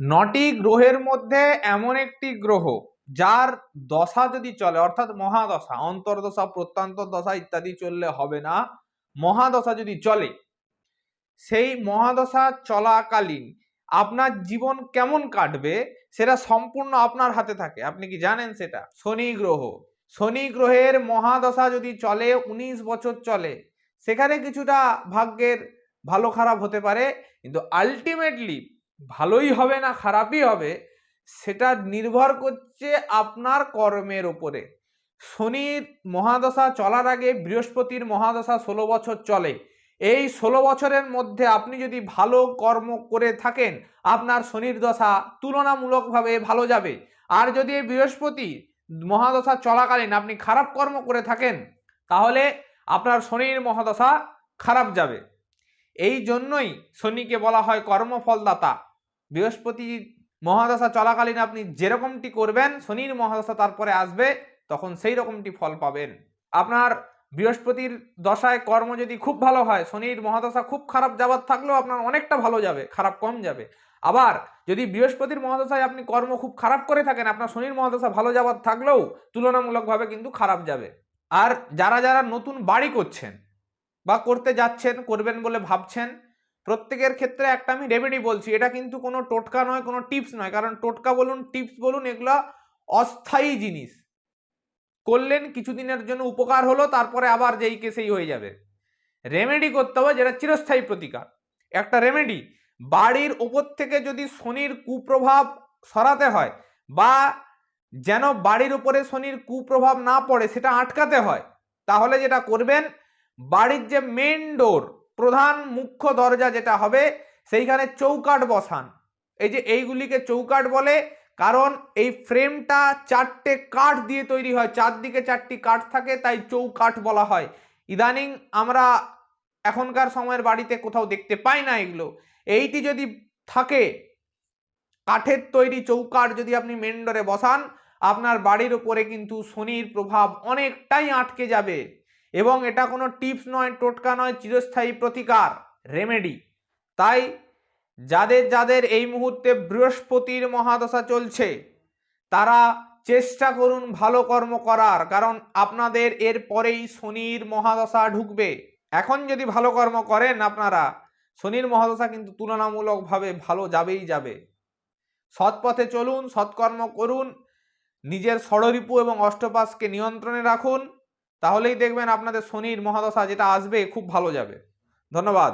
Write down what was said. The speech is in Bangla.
নটি গ্রহের মধ্যে এমন একটি গ্রহ যার দশা যদি চলে, অর্থাৎ মহাদশা, অন্তর্দশা প্রত্যন্তর দশা ইত্যাদি চললে হবে না। মহাদশা যদি চলে, সেই মহাদশা চলাকালীন আপনার জীবন কেমন কাটবে সেটা সম্পূর্ণ আপনার হাতে থাকে। আপনি কি জানেন সেটা? শনি গ্রহ। শনি গ্রহের মহাদশা যদি চলে, উনিশ বছর চলে, সেখানে কিছুটা ভাগ্যের ভালো খারাপ হতে পারে, কিন্তু আলটিমেটলি ভালোই হবে না খারাপই হবে, সেটা নির্ভর করছে আপনার কর্মের উপরে। শনির মহাদশা চলার আগে বৃহস্পতির মহাদশা ষোলো বছর চলে। এই ষোলো বছরের মধ্যে আপনি যদি ভালো কর্ম করে থাকেন, আপনার শনির দশা তুলনামূলকভাবে ভালো যাবে। আর যদি বৃহস্পতি মহাদশা চলাকালীন আপনি খারাপ কর্ম করে থাকেন, তাহলে আপনার শনির মহাদশা খারাপ যাবে। এই জন্যই শনিকে বলা হয় কর্মফলদাতা। বৃহস্পতি মহাদশা চলাকালীন আপনি যেরকমটি করবেন, শনির মহাদশা তারপরে আসবে, তখন সেই রকমটি ফল পাবেন। আপনার বৃহস্পতির দশায় কর্ম যদি খুব ভালো হয়, শনির মহাদশা খুব খারাপ যাবার থাকলেও আপনার অনেকটা ভালো যাবে, খারাপ কম যাবে। আবার যদি বৃহস্পতির মহাদশায় আপনি কর্ম খুব খারাপ করে থাকেন, আপনার শনির মহাদশা ভালো যাবার থাকলেও তুলনামূলকভাবে কিন্তু খারাপ যাবে। আর যারা যারা নতুন বাড়ি করছেন বা করতে যাচ্ছেন, করবেন বলে ভাবছেন প্রত্যেকের ক্ষেত্রে একটা আমি রেমেডি বলছি। এটা কিন্তু কোনো টোটকা নয়, কোনো টিপস নয়। কারণ টোটকা বলুন টিপস বলুন, এগুলো অস্থায়ী জিনিস। করলেন, কিছুদিনের জন্য উপকার হলো, তারপরে আবার যেই কে সেই হয়ে যাবে। রেমেডি করতে হবে যেটা চিরস্থায়ী প্রতিকার। একটা রেমেডি বাড়ির ওপর থেকে যদি শনির কুপ্রভাব সরাতে হয় বা যেন বাড়ির উপরে শনির কুপ্রভাব না পড়ে, সেটা আটকাতে হয়, তাহলে যেটা করবেন, বাড়ির যে মেন ডোর প্রধান মুখ্য দরজা যেটা হবে, সেইখানে চৌকাঠ বসান। এই যে এইগুলিকে চৌকাঠ বলে, কারণ এই ফ্রেমটা চারটে কাঠ দিয়ে তৈরি হয়, চারদিকে চারটি কাঠ থাকে, তাই চৌকাঠ বলা হয়। ইদানিং আমরা এখনকার সময়ের বাড়িতে কোথাও দেখতে পাই না এগুলো। এইটি যদি থাকে, কাঠের তৈরি চৌকাঠ যদি আপনি মেন্ডরে বসান, আপনার বাড়ির উপরে কিন্তু শনির প্রভাব অনেকটাই আটকে যাবে। এবং এটা কোনো টিপস নয়, টোটকা নয়, চিরস্থায়ী প্রতিকার রেমেডি তাই যাদের যাদের এই মুহূর্তে বৃহস্পতির মহাদশা চলছে, তারা চেষ্টা করুন ভালো কর্ম করার, কারণ আপনাদের এর পরেই শনির মহাদশা ঢুকবে। এখন যদি ভালো কর্ম করেন আপনারা, শনির মহাদশা কিন্তু তুলনামূলকভাবে ভালো যাবেই যাবে। সৎ পথে চলুন, সৎকর্ম করুন, নিজের ষড়রিপু এবং অষ্টপাশকে নিয়ন্ত্রণে রাখুন তাহলেই দেখবেন আপনাদের শনির মহাদশা যেটা আসবে খুব ভালো যাবে। ধন্যবাদ।